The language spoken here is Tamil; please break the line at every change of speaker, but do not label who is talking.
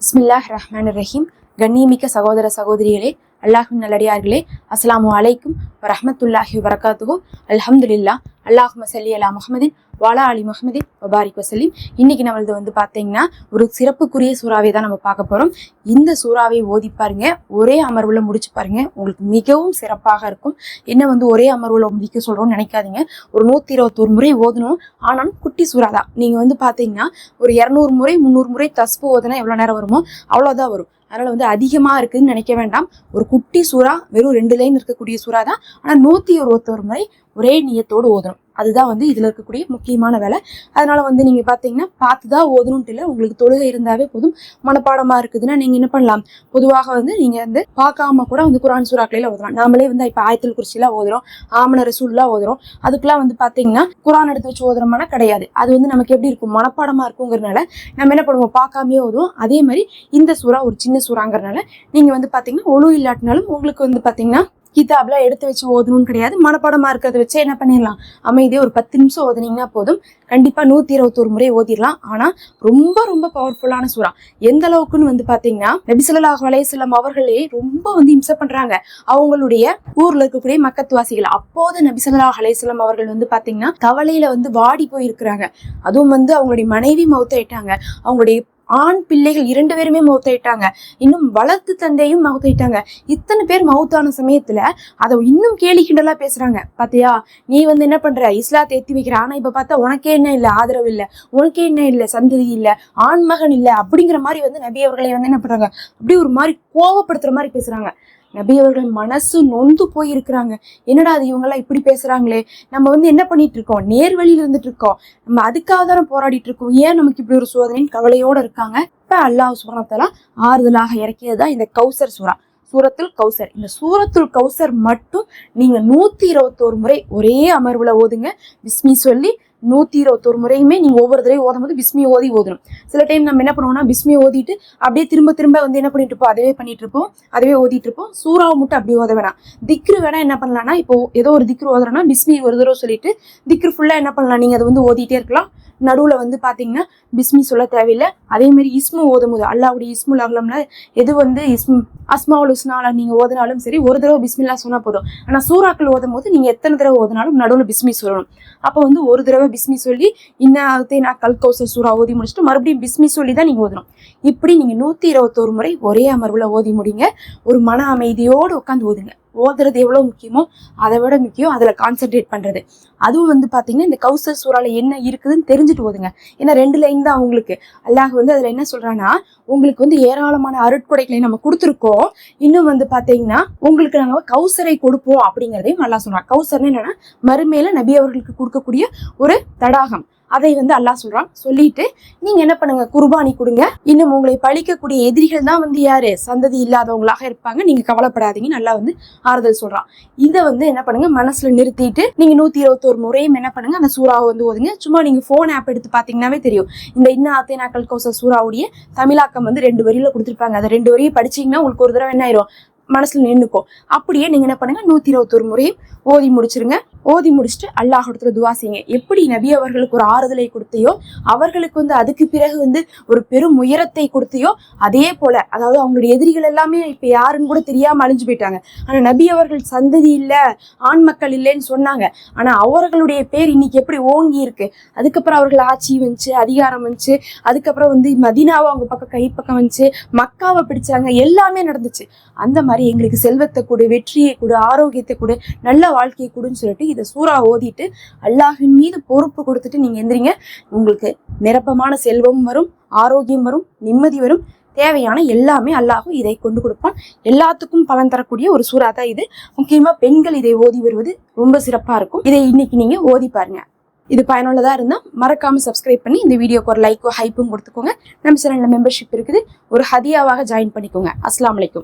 பிஸ்மில்லாஹ் ரஹ்மான் ரஹீம். கண்ணியமிக்க சகோதர சகோதரிகளே அல்லாஹின் நல்லடியார்களே அஸ்லாமு அலைக்கும் வரஹ்மத்துல்லாஹி வரகாத்துஹு அல்ஹம்துலில்லா அல்லாஹும சல்லி அலா முஹமதின் வாலா அலி முஹமதின் வபாரிக் வசலீம் இன்னைக்கு நம்மளது வந்து பார்த்தீங்கன்னா ஒரு சிறப்புக்குரிய சூறாவை தான் நம்ம பார்க்க போகிறோம் இந்த சூறாவை ஓதி பாருங்க ஒரே அமர்வில் முடிச்சு பாருங்க. உங்களுக்கு மிகவும் சிறப்பாக இருக்கும். என்ன வந்து ஒரே அமர்வில் முடிக்க சொல்கிறோம்னு நினைக்காதீங்க. ஒரு நூற்றி இருபத்தோரு முறை ஓதணும். ஆனாலும் குட்டி சூறா தான். நீங்கள் வந்து பார்த்தீங்கன்னா ஒரு இரநூறு முறை முந்நூறு முறை தஸ்பு ஓதுனா எவ்வளோ நேரம் வருமோ அவ்வளோதான் வரும். அதனால் வந்து அதிகமாக இருக்குதுன்னு நினைக்க வேண்டாம். ஒரு குட்டி சூறா வெறும் ரெண்டு லைன் இருக்கக்கூடிய சூறா தான் ஆனால் நூற்றி இருபத்தோரு முறை ஒரே நீயத்தோடு ஓதணும். அதுதான் வந்து இதில் இருக்கக்கூடிய முக்கியமான வேலை. அதனால் வந்து நீங்கள் பார்த்தீங்கன்னா பார்த்து தான் ஓதணும்ட்டு இல்லை உங்களுக்கு தொழுகை இருந்தாவே போதும். மனப்பாடமாக இருக்குதுன்னா நீங்கள் என்ன பண்ணலாம்? பொதுவாக வந்து நீங்கள் வந்து பார்க்காம கூட வந்து குரான் சூறாக்களில் ஓதலாம். நாமளே வந்து இப்போ ஆயத்தில் குறிச்சிலாம் ஓதுறோம். ஆமன ரசூல்லாம் ஓதுறோம். அதுக்கெல்லாம் வந்து பார்த்தீங்கன்னா குரான் எடுத்து வச்சு ஓதுறோம்னா கிடையாது. அது வந்து நமக்கு எப்படி இருக்கும்? மனப்பாடமாக இருக்குங்கிறனால நம்ம என்ன பண்ணுவோம்? பார்க்காமே ஓதுவோம். அதே மாதிரி இந்த சூறா ஒரு சின்ன சூறாங்கிறனால நீங்கள் வந்து பார்த்தீங்கன்னா ஒழு இல்லாட்டினாலும் உங்களுக்கு வந்து பார்த்தீங்கன்னா கிதாப்லாம் எடுத்து வச்சு ஓதணும்னு கிடையாது. மனப்பாடமா இருக்கிறத வச்சு என்ன பண்ணிடலாம்? அமைதியாக ஒரு பத்து நிமிஷம் ஓதுனீங்கன்னா போதும். கண்டிப்பா நூத்தி இருபத்தோரு முறை ஓதிடலாம். ஆனா ரொம்ப ரொம்ப பவர்ஃபுல்லான சூறா. எந்த அளவுக்குன்னு வந்து பாத்தீங்கன்னா நபிசல்லாஹ் அலையம் அவர்களே ரொம்ப வந்து இம்சை பண்றாங்க. அவங்களுடைய ஊர்ல இருக்கக்கூடிய மக்கத்துவாசிகள் அப்போது நபிசல்லாஹ் அலையம் அவர்கள் வந்து பாத்தீங்கன்னா கவலையில் வந்து வாடி போயிருக்கிறாங்க. அதுவும் வந்து அவங்களுடைய மனைவி மௌத்தாயிட்டாங்க அவங்களுடைய ஆண் பிள்ளைகள் இரண்டு பேருமே மவுத்தாயிட்டாங்க இன்னும் வளர்த்து தந்தையும் மவுத்தாயிட்டாங்க இத்தனை பேர் மவுத்தான சமயத்துல அதை இன்னும் கேலி கிண்டலா பேசுறாங்க. பாத்தியா? நீ வந்து என்ன பண்ற? இஸ்லாத்தை எத்தி வைக்கிற ஆனா இப்ப பார்த்தா உனக்கே என்ன இல்ல? ஆதரவு இல்ல. உனக்கே என்ன இல்ல? சந்ததி இல்ல. ஆண்மகன் இல்ல. அப்படிங்கிற மாதிரி வந்து நபி அவர்களை வந்து என்ன பண்றாங்க? அப்படி ஒரு மாதிரி கோவப்படுத்துற மாதிரி பேசுறாங்க. நபி அவர்கள் மனசு நொந்து போயிருக்கிறாங்க. என்னடா அது இவங்கெல்லாம் இப்படி பேசுறாங்களே? நம்ம வந்து என்ன பண்ணிட்டு இருக்கோம்? நேர்வழியில இருந்துட்டு இருக்கோம். நம்ம அதுக்காக தானே போராடிட்டு இருக்கோம். ஏன் நமக்கு இப்படி ஒரு சோதனைன்னு கவலையோட இருக்காங்க? இப்ப அல்லாஹ் சுவரத்தெல்லாம் ஆறுதலாக இறக்கியதுதான் இந்த கௌசர் சுரா சூரத்துல் கௌசர். இந்த சூரத்துல் கௌசர் மட்டும் நீங்க நூத்தி இருபத்தோரு முறை ஒரே அமர்வுல ஓதுங்க. பிஸ்மி சொல்லி நூத்தி இருபத்தோரு முறையுமே நீங்க ஒவ்வொரு தடவையும் ஓதும் போது பிஸ்மி ஓதி ஓதணும். சில டைம் நம்ம என்ன பண்ணுவோம்னா பிஸ்மி ஓதிட்டு அப்படியே திரும்ப திரும்ப வந்து என்ன பண்ணிட்டு இருப்போம்? அதவே பண்ணிட்டு இருப்போம். அதவே ஓதிட்டு இருப்போம். சூறாவை மட்டும் அப்படி ஓத வேணாம். திக்ரு வேணா என்ன பண்ணலாம்னா இப்போ ஏதோ ஒரு திக்ரு ஓதுறோம்னா பிஸ்மி ஒரு தடவை சொல்லிட்டு திக்ரு ஃபுல்லா என்ன பண்ணலாம்? நீங்க அதை வந்து ஓதிட்டே இருக்கலாம். நடுவில் வந்து பார்த்தீங்கன்னா பிஸ்மி சொல்ல தேவையில்லை. அதே மாதிரி இஸ்மு ஓதும் போது அல்லாவுடைய இஸ்முல் அகலம்ல எது வந்து இஸ்மு அஸ்மாவுல் உஸ்னால நீங்கள் ஓதினாலும் சரி ஒரு தடவை பிஸ்மில்லா சொன்னால் போதும். ஆனால் சூறாக்கள் ஓதும் போது நீங்கள் எத்தனை தடவை ஓதினாலும் நடுவில் பிஸ்மி சொல்லணும். அப்போ வந்து ஒரு தடவை பிஸ்மி சொல்லி இன்னத்தை நான் கல்கௌசர் சூறா ஓதி முடிச்சுட்டு மறுபடியும் பிஸ்மி சொல்லி தான் நீங்கள் ஓதணும். இப்படி நீங்கள் நூற்றி இருபத்தோரு முறை ஒரே அமர்வில் ஓதி முடிங்க. ஒரு மன அமைதியோடு உட்காந்து ஓதுங்க. ஓதுறது எவ்வளோ முக்கியமோ அதை விட முக்கியம் அதில் கான்சென்ட்ரேட் பண்ணுறது அதுவும் வந்து பார்த்தீங்கன்னா இந்த கௌசர் சூறால என்ன இருக்குதுன்னு தெரிஞ்சுட்டு ஓதுங்க. ஏன்னா ரெண்டு லைன் தான் உங்களுக்கு அல்லாஹ் வந்து அதில் என்ன சொல்கிறான்னா உங்களுக்கு வந்து ஏராளமான அருட்கொடைகளை நம்ம கொடுத்துருக்கோம். இன்னும் வந்து பார்த்தீங்கன்னா உங்களுக்கு நாங்கள் கௌசரை கொடுப்போம் அப்படிங்கிறதையும் நல்லா சொல்றாங்க கௌசர்னு என்னன்னா மறுமையில் நபி அவர்களுக்கு கொடுக்கக்கூடிய ஒரு தடாகம். அதை வந்து அல்லாஹ் சொல்றான். சொல்லிட்டு நீங்க என்ன பண்ணுங்க? குர்பானி கொடுங்க. இன்னும் உங்களை பழிக்கக்கூடிய எதிரிகள் தான் வந்து யாரு? சந்ததி இல்லாதவங்களாக இருப்பாங்க. நீங்க கவலைப்படாதீங்க நல்லா வந்து ஆறுதல் சொல்றான். இதை வந்து என்ன பண்ணுங்க? மனசுல நிறுத்திட்டு நீங்க நூத்தி இருபத்தோரு முறையும் என்ன பண்ணுங்க? அந்த சூறாவை வந்து ஓதுங்க சும்மா நீங்க போன் ஆப் எடுத்து பாத்தீங்கன்னாவே தெரியும். இந்த இன்ன அத்தேனாக்கள் கோச சூறாவுடைய தமிழாக்கம் வந்து ரெண்டு வரியில கொடுத்துருப்பாங்க. அதை ரெண்டு வரியும் படிச்சீங்கன்னா உங்களுக்கு ஒரு தடவை என்ன ஆயிரும்? மனசுல நின்றுக்கும் அப்படியே நீங்க என்ன பண்ணுங்க? நூத்தி இருபத்தொரு முறையும் ஓதி முடிச்சிருங்க. ஓதி முடிச்சுட்டு அல்லாஹ் இடத்துல துவா செய்யுங்க. எப்படி நபி அவர்களுக்கு ஒரு ஆறுதலை கொடுத்தையோ அவர்களுக்கு வந்து அதுக்கு பிறகு வந்து ஒரு பெரும் உயரத்தை கொடுத்தையோ அதே போல அதாவது அவங்களுடைய எதிரிகள் எல்லாமே இப்ப யாருன்னு கூட தெரியாம அழிஞ்சு போயிட்டாங்க. ஆனா நபி அவர்கள் சந்ததி இல்ல ஆண் மக்கள் இல்லைன்னு சொன்னாங்க. ஆனா அவர்களுடைய பேர் இன்னைக்கு எப்படி ஓங்கி இருக்கு? அதுக்கப்புறம் அவர்கள் ஆட்சி வந்துச்சு அதிகாரம் வந்துச்சு. அதுக்கப்புறம் வந்து மதினாவை அவங்க பக்கம் கைப்பக்கம் வந்துச்சு மக்காவை பிடிச்சாங்க. எல்லாமே நடந்துச்சு. அந்த மாதிரி எங்களுக்கு செல்வத்தை கொடு வெற்றியை கொடு ஆரோக்கியத்தை கொடு நல்ல வாழ்க்கையை கொடுன்னு சொல்லிட்டு இதை சூறா ஓதிட்டு அல்லாஹின் மீது பொறுப்பு கொடுத்துட்டு நீங்கள் எந்திரிங்க. உங்களுக்கு நிரப்பமான செல்வம் வரும் ஆரோக்கியம் வரும் நிம்மதி வரும். தேவையான எல்லாமே அல்லாஹும் இதை கொண்டு கொடுப்பான். எல்லாத்துக்கும் பலன் தரக்கூடிய ஒரு சூறா தான் இது. முக்கியமாக பெண்கள் இதை ஓதி வருவது ரொம்ப சிறப்பாக இருக்கும். இதை இன்னைக்கு நீங்கள் ஓதி பாருங்க. இது பயனுள்ளதாக இருந்தால் மறக்காம சப்ஸ்கிரைப் பண்ணி இந்த வீடியோக்கு ஒரு லைக்கோ ஹைப்பும் கொடுத்துக்கோங்க. நம்ம சேனலில் மெம்பர்ஷிப் இருக்குது. ஒரு ஹதியாவாக ஜாயின் பண்ணிக்கோங்க. அஸ்லாம் வலைக்கும்